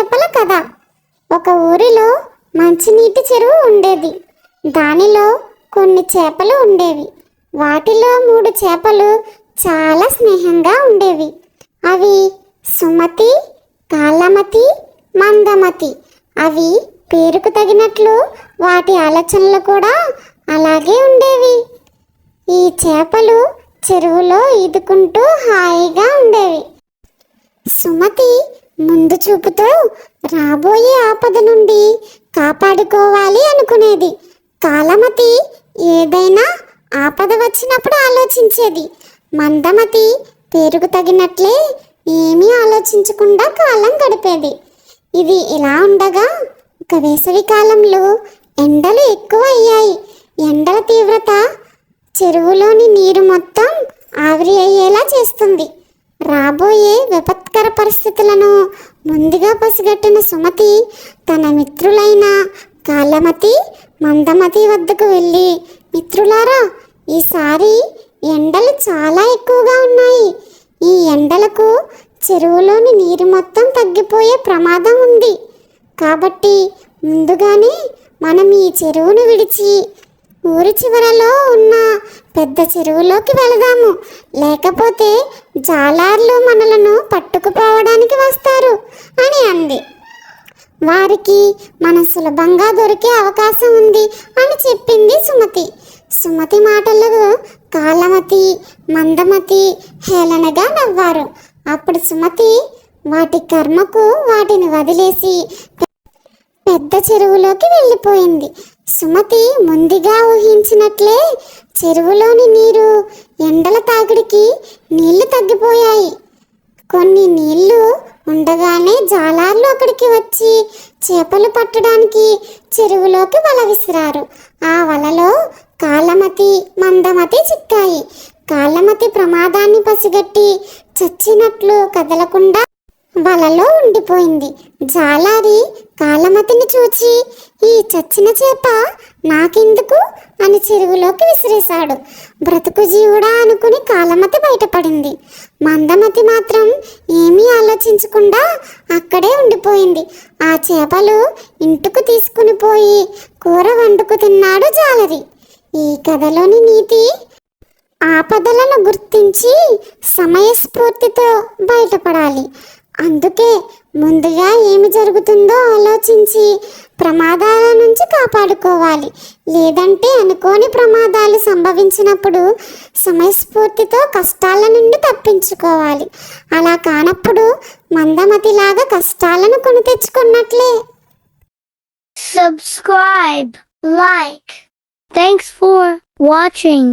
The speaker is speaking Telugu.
చేపల కథ ఒక ఊరిలో మంచినీటి చెరువు ఉండేది. దానిలో కొన్ని చేపలు ఉండేవి. వాటిలో మూడు చేపలు చాలా స్నేహంగా ఉండేవి. అవి సుమతి కాలమతి మందమతి. అవి పేరుకు తగినట్లు వాటి ఆలోచనలు కూడా అలాగే ఉండేవి. ఈ చేపలు చెరువులో ఈదుకుంటూ హాయిగా ఉండేవి. సుమతి ముందు చూపుతో రాబోయే ఆపద నుండి కాపాడుకోవాలి అనుకునేది. కాలమతి ఏదైనా ఆపద వచ్చినప్పుడు ఆలోచించేది. మందమతి పేరుకు తగినట్లే ఏమీ ఆలోచించకుండా కాలం గడిపేది. ఇది ఇలా ఉండగా ఒక వేసవి కాలంలో ఎండలు ఎక్కువ అయ్యాయి ఎండల తీవ్రత చెరువులోని నీరు మొత్తం ఆవిరి అయ్యేలా చేస్తుంది. రాబోయే విపత్కర పరిస్థితులను ముందుగా పసిగట్టిన సుమతి తన మిత్రులైన కాలమతి మందమతి వద్దకు వెళ్ళి మిత్రులారా ఈసారి ఎండలు చాలా ఎక్కువగా ఉన్నాయి. ఈ ఎండలకు చెరువులోని నీరు మొత్తం తగ్గిపోయే ప్రమాదం ఉంది. కాబట్టి ముందుగానే మనం ఈ చెరువును విడిచి ఊరి చివరలో ఉన్న పెద్ద చెరువులోకి వెళదాము. లేకపోతే జాలార్లు మనలను పట్టుకుపోవడానికి వస్తారు అని అంది. వారికి మనం సులభంగా దొరికే అవకాశం ఉంది అని చెప్పింది సుమతి. సుమతి మాటలకు కాలమతి మందమతి హేళనగా నవ్వారు. అప్పుడు సుమతి వాటి కర్మకు వాటిని వదిలేసి పెద్ద చెరువులోకి వెళ్ళిపోయింది. సుమతి ముందుగా ఊహించినట్లే చెరువులోని నీరు ఎండల తాకిడికి నీళ్ళు తగ్గిపోయాయి. కొన్ని నీళ్ళు ఉండగానే జాలార్లు అక్కడికి వచ్చి చేపలు పట్టడానికి చెరువులోకి వల విసిరారు. ఆ వలలో కాలమతి మందమతి చిక్కాయి. కాలమతి ప్రమాదాన్ని పసిగట్టి చచ్చినట్లు కదలకుండా వలలో ఉండిపోయింది. జాలారి కాలమతిని చూచి ఈ చచ్చిన చేప నాకెందుకు? అని చెరువులోకి విసిరేశాడు. బ్రతుకు జీవుడా అనుకుని కాలమతి బయటపడింది. మందమతి మాత్రం ఏమీ ఆలోచించకుండా అక్కడే ఉండిపోయింది. ఆ చేపలు ఇంటికి తీసుకుని పోయి కూర వండుకు తిన్నాడు జాలరి. ఈ కథలోని నీతి ఆపదలను గుర్తించి సమయస్ఫూర్తితో బయటపడాలి. అందుకే ముందుగా ఏమి జరుగుతుందో ఆలోచించి ప్రమాదాల నుంచి కాపాడుకోవాలి. లేదంటే అనుకోని ప్రమాదాలు సంభవించినప్పుడు సమయస్ఫూర్తితో కష్టాల నుండి తప్పించుకోవాలి. అలా కానప్పుడు మందమతిలాగా కష్టాలను కొని తెచ్చుకున్నట్లే. Subscribe like thanks for watching